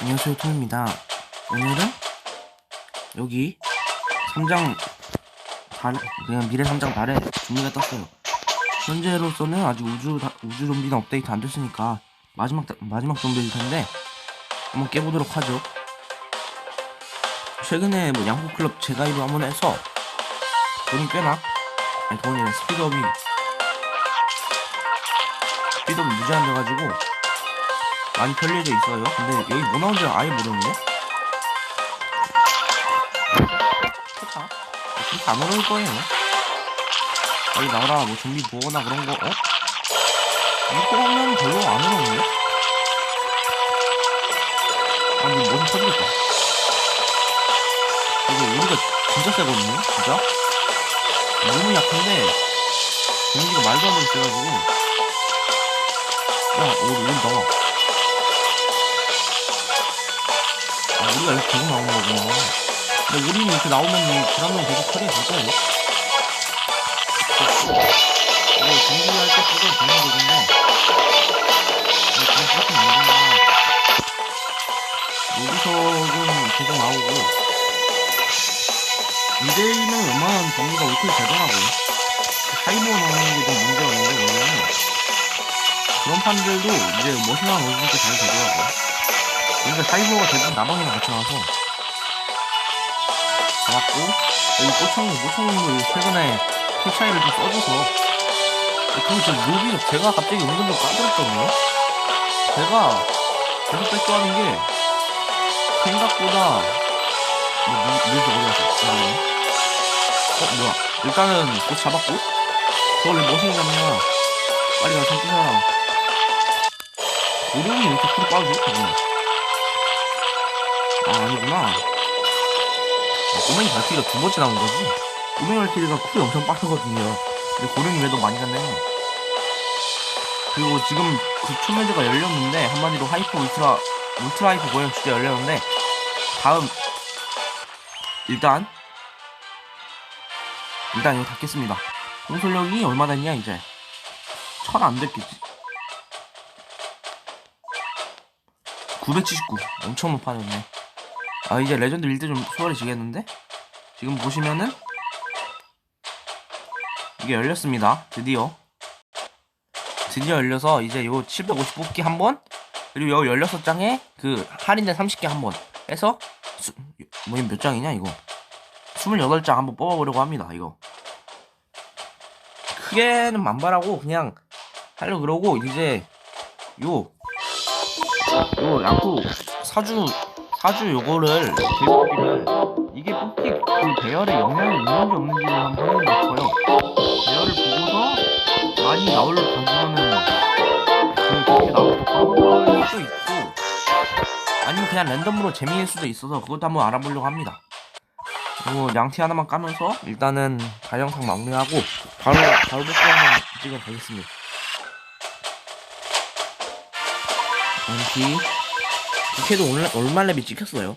안녕하세요 톰입니다. 오늘은 여기 삼장 달 그냥 미래 삼장 달에 준비가 떴어요. 현재로서는 아직 우주 다- 우주 좀비는 업데이트 안 됐으니까 마지막 다- 마지막 좀비일 텐데 한번 깨보도록 하죠. 최근에 뭐 양호 클럽 재가입을 한번 해서 돈이 꽤나 아니 돈이 스피드업이 스피드업이 무제한 돼가지고 많이 편리해져 있어요. 근데 여기 뭐 나온지 아예 모르는데? 좋다. 그렇게 안 어려울 거예요. 빨리 나와라. 뭐 좀비 보거나 그런 거, 어? 이거 하면 별로 안 어려운데? 아니, 뭐좀 터지겠다. 이거 우리가 진짜 세거든요? 진짜? 너무 약한데, 데미지가 말도 안 되게 세가지고. 야, 오, 여기 나와. 우리가 이렇게 계속 나오는 거구나. 근데 우리는 이렇게 나오면 이 드라마는 계속 줄 거예요. 이거 정비할 때 쓰던 전용도구인데, 이거 그냥 그렇게 안 된다. 여기서는 계속 나오고, 2대1이면 웬만한 정비가 우클 되더라고요. 하이버 나오는 게 좀 문제였는데, 원래는. 그런 판들도 이제 머신하고 넣어줄 때잘 되더라고요. 그러니까 사이버가 대부분 나방이랑 같이 나와서. 잡았고 여기 꼬청님 꼬청님도 최근에 킬차이를 좀 써줘서. 그리고 저 루비 제가 갑자기 은근히 까불었거든요? 제가 계속 백도하는 게 생각보다 뭐 밀- 밀지 어려워서 어 뭐야? 일단은 꽃 잡았고. 저걸 왜 머신이 잡냐 빨리 가서 오룡이 왜 이렇게 풀이 빠르지? 잠깐만 아 아니구나. 아, 꼬맹이 발키리가 두 번째 나온 거지? 꼬맹이 발키리가 쿨이 엄청 빠르거든요. 근데 고령이 왜도 많이 갔네. 그리고 지금 그 초면제가 열렸는데 한마디로 하이퍼 울트라 울트라 하이퍼 고령 주제 열렸는데 다음. 일단. 일단 이거 닫겠습니다. 공솔력이 얼마 됐냐 이제? 천 안 됐겠지. 979 엄청 높아졌네 아 이제 레전드 1대 좀 수월해지겠는데? 지금 보시면은 이게 열렸습니다. 드디어. 드디어 열려서 이제 요 750 뽑기 한 번 그리고 요 16장에 그 할인된 30개 한 번 해서 수, 뭐, 이몇 장이냐 이거? 28장 한번 뽑아보려고 합니다 이거. 크게는 만발하고 그냥 하려고 그러고 이제 요요 양쿠 사주 사주 요거를 오기는 이게 뽑기 그 배열에 영향이 있는지 없는지를 한번 확인해 볼거요 배열을 보고서 많이 나올 정도면은 그 그렇게 나올 수도 있고 아니면 그냥 랜덤으로 재미일 수도 있어서 그것도 한번 알아보려고 합니다. 그리고 양티 하나만 까면서 일단은 다 영상 마무리하고 바로 바로 복구 한번 찍어 가겠습니다. 양티 오늘 얼마 랩이 찍혔어요.